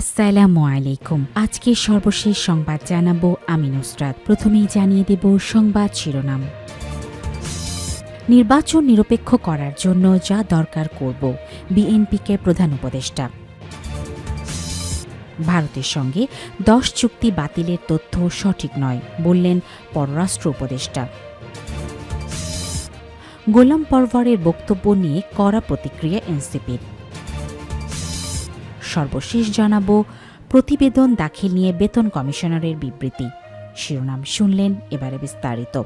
আসসালামু আলাইকুম। আজকে সর্বশেষ সংবাদ জানাব আমি নুসরাত। প্রথমেই জানিয়ে দেব সংবাদ শিরোনাম। নির্বাচন নিরপেক্ষ করার জন্য যা দরকার করব, বিএনপিকে প্রধান উপদেষ্টা। ভারতের সঙ্গে দশ চুক্তি বাতিলের তথ্য সঠিক নয়, বললেন পররাষ্ট্র উপদেষ্টা। গোলাম পরওয়ারের বক্তব্য নিয়ে কড়া প্রতিক্রিয়া এনসিপির। সর্বশেষ জানাব, প্রতিবেদন দাখিল নিয়ে বেতন কমিশনারের বিবৃতি। শিরোনাম শুনলেন এবারে বিস্তারিত।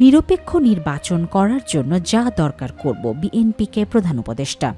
নিরপেক্ষ নির্বাচন করার জন্য যা দরকার করব বিএনপিকে প্রধান উপদেষ্টা।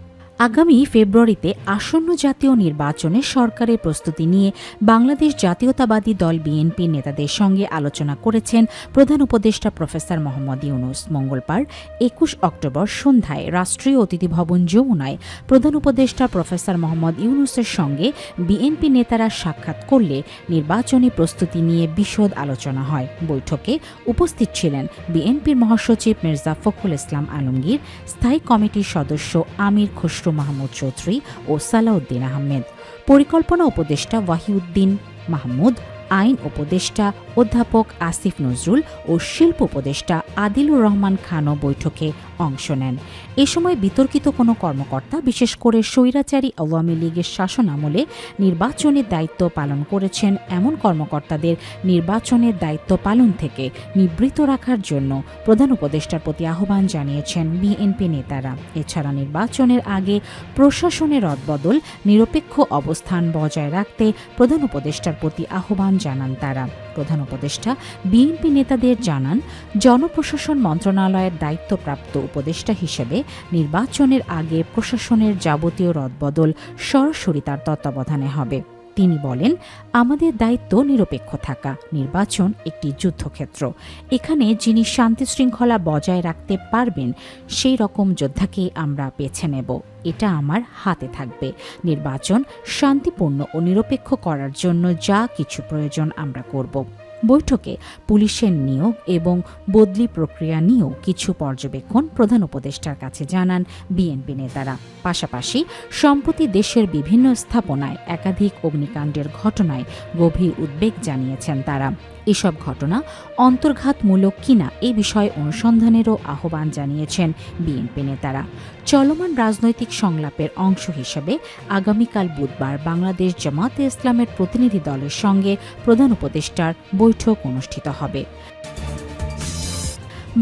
আগামী ফেব্রুয়ারিতে আসন্ন জাতীয় নির্বাচনে সরকারের প্রস্তুতি নিয়ে বাংলাদেশ জাতীয়তাবাদী দল বিএনপি নেতাদের সঙ্গে আলোচনা করেছেন প্রধান উপদেষ্টা প্রফেসর মোহাম্মদ ইউনুস। মঙ্গলবার একুশ অক্টোবর সন্ধ্যায় রাষ্ট্রীয় অতিথি ভবন যমুনায় প্রধান উপদেষ্টা প্রফেসর মোহাম্মদ ইউনুসের সঙ্গে বিএনপি নেতারা সাক্ষাৎ করলে নির্বাচনী প্রস্তুতি নিয়ে বিশদ আলোচনা হয়। বৈঠকে উপস্থিত ছিলেন বিএনপির মহাসচিব মির্জা ফখরুল ইসলাম আলমগীর, স্থায়ী কমিটির সদস্য আমির খসরু মাহমুদ চৌধুরী ও সালাউদ্দিন আহমেদ। পরিকল্পনা উপদেষ্টা ওয়াহিউদ্দিন মাহমুদ আইন উপদেষ্টা অধ্যাপক আসিফ নজরুল ও শিল্প উপদেষ্টা আদিলুর রহমান খানও বৈঠকে অংশ নেন। এ সময় বিতর্কিত কোনো কর্মকর্তা, বিশেষ করে স্বৈরাচারী আওয়ামী লীগের শাসন আমলে নির্বাচনের দায়িত্ব পালন করেছেন এমন কর্মকর্তাদের নির্বাচনের দায়িত্ব পালন থেকে নিবৃত রাখার জন্য প্রধান উপদেষ্টার প্রতি আহ্বান জানিয়েছেন বিএনপি নেতারা। এছাড়া নির্বাচনের আগে প্রশাসনের রদবদল নিরপেক্ষ অবস্থান বজায় রাখতে প্রধান উপদেষ্টার প্রতি আহ্বান জানান তারা। প্রধান উপদেষ্টা বিএনপি নেতাদের জানান, জনপ্রশাসন মন্ত্রণালয়ের দায়িত্বপ্রাপ্ত উপদেষ্টা হিসেবে নির্বাচনের আগে প্রশাসনের যাবতীয় রদবদল সরাসরি তার তত্ত্বাবধানে হবে। তিনি বলেন, আমাদের দায়িত্ব নিরপেক্ষ থাকা। নির্বাচন একটি যুদ্ধক্ষেত্র। এখানে যিনি শান্তি শৃঙ্খলা বজায় রাখতে পারবেন, সেই রকম যোদ্ধাকে আমরা বেছে নেব। এটা আমার হাতে থাকবে। নির্বাচন শান্তিপূর্ণ ও নিরপেক্ষ করার জন্য যা কিছু প্রয়োজন আমরা করব। বৈঠকে পুলিশের নিয়োগ এবং বদলি প্রক্রিয়া নিয়েও কিছু পর্যবেক্ষণ প্রধান উপদেষ্টার কাছে জানান বিএনপি নেতারা। পাশাপাশি সম্প্রতি দেশের বিভিন্ন স্থাপনায় একাধিক অগ্নিকাণ্ডের ঘটনায় গভীর উদ্বেগ জানিয়েছেন তারা। এসব ঘটনা অন্তর্ঘাতমূলক কিনা এ বিষয়ে অনুসন্ধানেরও আহ্বান জানিয়েছেন বিএনপি নেতারা। চলমান রাজনৈতিক সংলাপের অংশ হিসেবে আগামীকাল বুধবার বাংলাদেশ জামাতে ইসলামের প্রতিনিধি দলের সঙ্গে প্রধান উপদেষ্টার বৈঠক অনুষ্ঠিত হবে।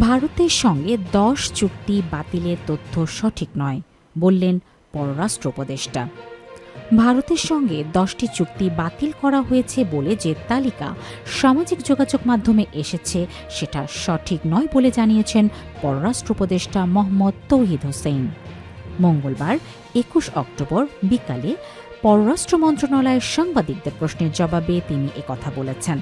ভারতের সঙ্গে দশ চুক্তি বাতিলের তথ্য সঠিক নয়, বললেন পররাষ্ট্র উপদেষ্টা। ভারতের সঙ্গে দশটি চুক্তি বাতিল করা হয়েছে বলে যে তালিকা সামাজিক যোগাযোগ মাধ্যমে এসেছে সেটা সঠিক নয় বলে জানিয়েছেন পররাষ্ট্র উপদেষ্টা মোহাম্মদ তৌহিদ হোসেন। মঙ্গলবার, একুশ অক্টোবর বিকালে পররাষ্ট্র মন্ত্রণালয়ের সাংবাদিকদের প্রশ্নের জবাবে তিনি একথা বলেছেন।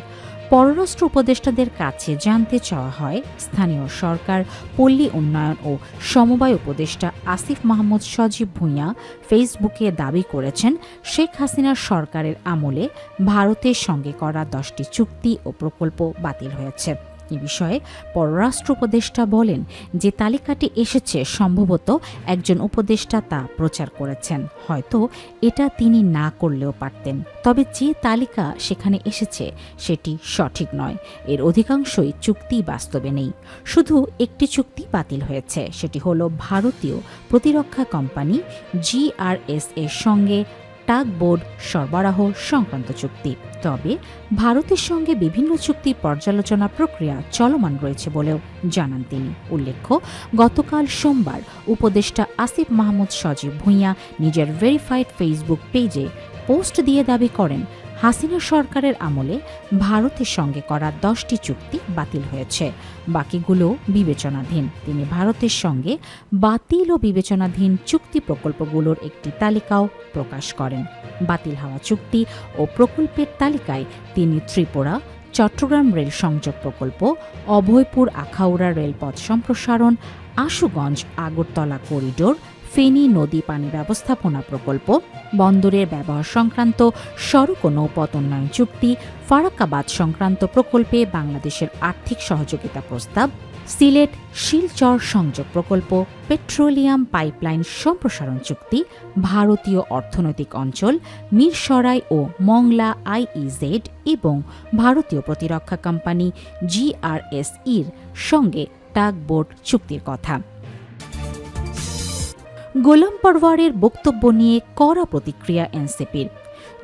পররাষ্ট্র উপদেষ্টাদের কাছে জানতে চাওয়া হয়, স্থানীয় সরকার, পল্লী উন্নয়ন ও সমবায় উপদেষ্টা আসিফ মাহমুদ সজীব ভূঁইয়া ফেসবুকে দাবি করেছেন, শেখ হাসিনার সরকারের আমলে ভারতের সঙ্গে করা দশটি চুক্তি ও প্রকল্প বাতিল হয়েছে। এ বিষয়ে পররাষ্ট্র উপদেষ্টা বলেন যে তালিকাটি এসেছে সম্ভবত একজন উপদেষ্টা তা প্রচার করেছেন। হয়তো এটা তিনি না করলেও পারতেন। তবে যে তালিকা সেখানে এসেছে সেটি সঠিক নয়। এর অধিকাংশই চুক্তি বাস্তবে নেই। শুধু একটি চুক্তি বাতিল হয়েছে। সেটি হলো ভারতীয় প্রতিরক্ষা কোম্পানি জিআরএস এর সঙ্গে টাগ বোর্ড সরবরাহ সংক্রান্ত চুক্তি। তবে ভারতের সঙ্গে বিভিন্ন চুক্তি পর্যালোচনা প্রক্রিয়া চলমান রয়েছে বলেও জানান তিনি। উল্লেখ্য, গতকাল সোমবার উপদেষ্টা আসিফ মাহমুদ সজীব ভূঁইয়া নিজের ভেরিফাইড ফেসবুক পেজে পোস্ট দিয়ে দাবি করেন হাসিনা সরকারের আমলে ভারতের সঙ্গে করা দশটি চুক্তি বাতিল হয়েছে। বাকিগুলো বিবেচনাধীন। তিনি ভারতের সঙ্গে বাতিল ও বিবেচনাধীন চুক্তি প্রকল্পগুলোর একটি তালিকাও প্রকাশ করেন। বাতিল হওয়া চুক্তি ও প্রকল্পের তালিকায় তিনি ত্রিপুরা, চট্টগ্রাম রেল সংযোগ প্রকল্প অভয়পুর আখাউড়া রেলপথ সম্প্রসারণ আশুগঞ্জ আগরতলা করিডোর ফেনী নদী পানি ব্যবস্থাপনা প্রকল্প, বন্দরের ব্যবহার সংক্রান্ত সড়ক ও নৌপথ উন্নয়ন চুক্তি, ফারাক্কাবাদ সংক্রান্ত প্রকল্পে বাংলাদেশের আর্থিক সহযোগিতা প্রস্তাব, সিলেট শিলচর সংযোগ প্রকল্প, পেট্রোলিয়াম পাইপলাইন সম্প্রসারণ চুক্তি, ভারতীয় অর্থনৈতিক অঞ্চল, মিরসরাই ও মংলা আইইজেড এবং ভারতীয় প্রতিরক্ষা কোম্পানি জিআরএসইর সঙ্গে টাগবোট চুক্তির কথা। গোলাম পরওয়ারের বক্তব্য নিয়ে কড়া প্রতিক্রিয়া এনসিপির।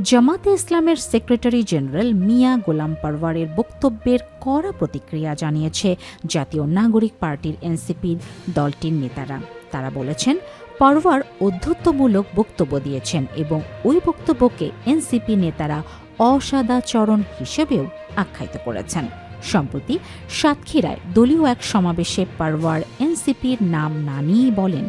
জামাতে ইসলামের সেক্রেটারি জেনারেল মিয়া গোলাম পরওয়ারের বক্তব্যের কড়া প্রতিক্রিয়া জানিয়েছে জাতীয় নাগরিক পার্টির এনসিপির দলটির নেতারা। তারা বলেছেন, পরওয়ার অধ্যত্বমূলক বক্তব্য দিয়েছেন এবং ওই বক্তব্যকে এনসিপি নেতারা অসাদাচরণ হিসেবেও আখ্যায়িত করেছেন। সম্প্রতি সাতক্ষীরায় দলীয় এক সমাবেশে পারওয়ার এনসিপির নাম না নিয়েই বলেন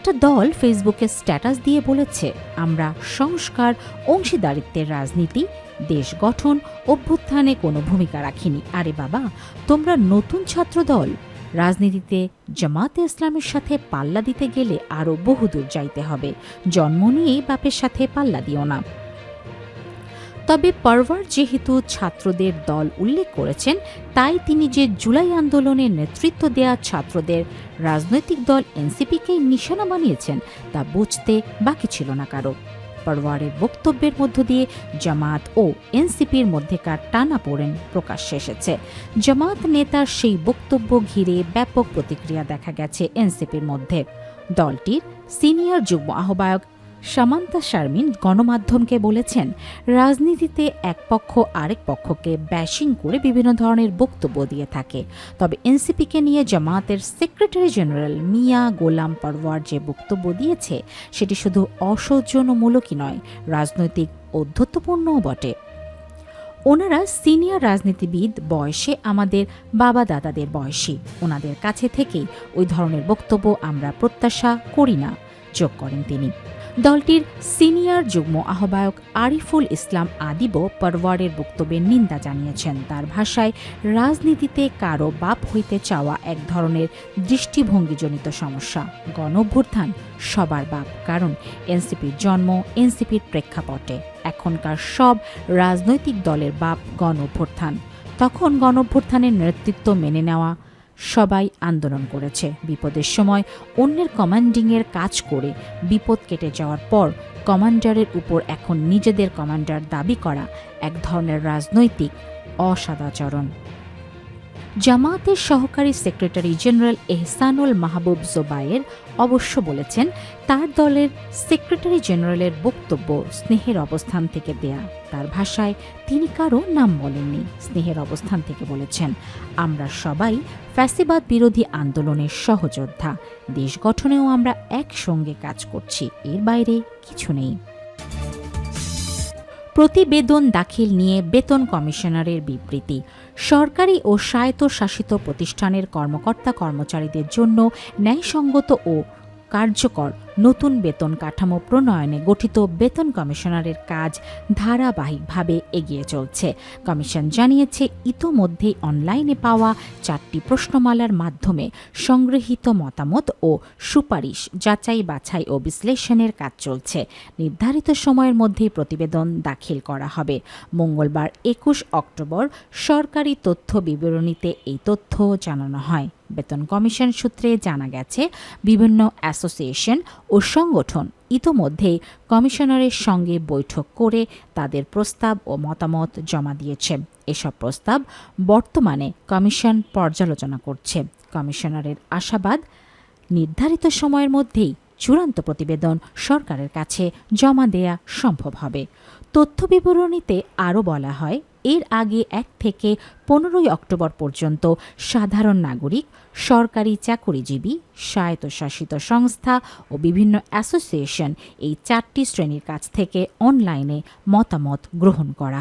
একটা দল ফেসবুকে স্ট্যাটাস দিয়ে বলেছে, আমরা সংস্কার, অংশীদারিত্বের রাজনীতি, দেশ গঠন, অভ্যুত্থানে কোনো ভূমিকা রাখিনি। আরে বাবা, তোমরা নতুন ছাত্র দল রাজনীতিতে জামাতে ইসলামের সাথে পাল্লা দিতে গেলে আরও বহুদূর যাইতে হবে। জন্ম নিয়েই বাপের সাথে পাল্লা দিও না। তবে পরওয়ার যেহেতু ছাত্রদের দল উল্লেখ করেছেন, তাই তিনি যে জুলাই আন্দোলনে নেতৃত্ব দেয়া ছাত্রদের রাজনৈতিক দল এনসিপিকেই নিশানা বানিয়েছেন, তা বুঝতে বাকি ছিল না কারও। পরওয়ারের বক্তব্যের মধ্য দিয়ে জামাত ও এনসিপির মধ্যেকার টানা পড়েন প্রকাশ্যে এসেছে। জামাত নেতার সেই বক্তব্য ঘিরে ব্যাপক প্রতিক্রিয়া দেখা গেছে এনসিপির মধ্যে। দলটির সিনিয়র যুগ্ম আহ্বায়ক সামান্তা শারমিন গণমাধ্যমকে বলেছেন, রাজনীতিতে এক পক্ষ আরেক পক্ষকে ব্যাশিং করে বিভিন্ন ধরনের বক্তব্য দিয়ে থাকে। তবে এনসিপিকে নিয়ে জামাতের সেক্রেটারি জেনারেল মিয়া গোলাম পরওয়ার যে বক্তব্য দিয়েছে, সেটি শুধু অসৌজন্যমূলকই নয়, রাজনৈতিক অধ্যত্বপূর্ণও বটে। ওনারা সিনিয়র রাজনীতিবিদ বয়সে আমাদের বাবা দাদাদের বয়সী। ওনাদের কাছে থেকেই ওই ধরনের বক্তব্য আমরা প্রত্যাশা করি না, যোগ করেন তিনি। দলটির সিনিয়র যুগ্ম আহ্বায়ক আরিফুল ইসলাম আদিবও পরওয়ারের বক্তব্যের নিন্দা জানিয়েছেন। তার ভাষায়, রাজনীতিতে কারও বাপ হইতে চাওয়া এক ধরনের দৃষ্টিভঙ্গিজনিত সমস্যা, গণঅভ্যুত্থান সবার বাপ, কারণ এনসিপির জন্ম, এনসিপির প্রেক্ষাপটে। এখনকার সব রাজনৈতিক দলের বাপ গণভ্যুত্থান তখন গণভ্যুত্থানের নেতৃত্ব মেনে নেওয়া সবাই আন্দোলন করেছে। বিপদের সময় অন্যের কমান্ডিংয়ের কাজ করে বিপদ কেটে যাওয়ার পর কমান্ডারের উপর এখন নিজেদের কমান্ডার দাবি করা এক ধরনের রাজনৈতিক অসদাচরণ জামায়াতের সহকারী সেক্রেটারি জেনারেল এহসানুল মাহবুব জোবায়ের অবশ্য বলেছেন, তার দলের সেক্রেটারি জেনারেলের বক্তব্য স্নেহের অবস্থান থেকে দেয়া। তার ভাষায় তিনি কারও নাম বলেননি, স্নেহের অবস্থান থেকে বলেছেন, আমরা সবাই ফ্যাসিবাদ বিরোধী আন্দোলনের সহযোদ্ধা। দেশ গঠনেও আমরা একসঙ্গে কাজ করছি, এর বাইরে কিছু নেই। প্রতিবেদন দাখিল নিয়ে বেতন কমিশনারের বিবৃতি। সরকারি ও স্বায়ত্তশাসিত প্রতিষ্ঠানের কর্মকর্তা কর্মচারীদের জন্য ন্যায়সঙ্গত ও কার্যকর নতুন বেতন কাঠামো প্রণয়নে গঠিত বেতন কমিশনারের কাজ ধারাবাহিকভাবে এগিয়ে চলছে। কমিশন জানিয়েছে, ইতোমধ্যেই অনলাইনে পাওয়া চারটি প্রশ্নমালার মাধ্যমে সংগৃহীত মতামত ও সুপারিশ যাচাই বাছাই ও বিশ্লেষণের কাজ চলছে। নির্ধারিত সময়ের মধ্যেই প্রতিবেদন দাখিল করা হবে। মঙ্গলবার একুশ অক্টোবর সরকারি তথ্য বিবরণীতে এই তথ্য জানানো হয়। বেতন কমিশন সূত্রে জানা গেছে, বিভিন্ন অ্যাসোসিয়েশন ও সংগঠন ইতোমধ্যেই কমিশনারের সঙ্গে বৈঠক করে তাদের প্রস্তাব ও মতামত জমা দিয়েছে। এসব প্রস্তাব বর্তমানে কমিশন পর্যালোচনা করছে। কমিশনারের আশাবাদ, নির্ধারিত সময়ের মধ্যেই চূড়ান্ত প্রতিবেদন সরকারের কাছে জমা দেয়া সম্ভব হবে। তথ্য বিবরণীতে আরও বলা হয় এর আগে এক থেকে পনেরোই অক্টোবর পর্যন্ত সাধারণ নাগরিক, সরকারি চাকরিজীবী, স্বায়ত্তশাসিত সংস্থা ও বিভিন্ন অ্যাসোসিয়েশন এই চারটি শ্রেণির কাছ থেকে অনলাইনে মতামত গ্রহণ করা।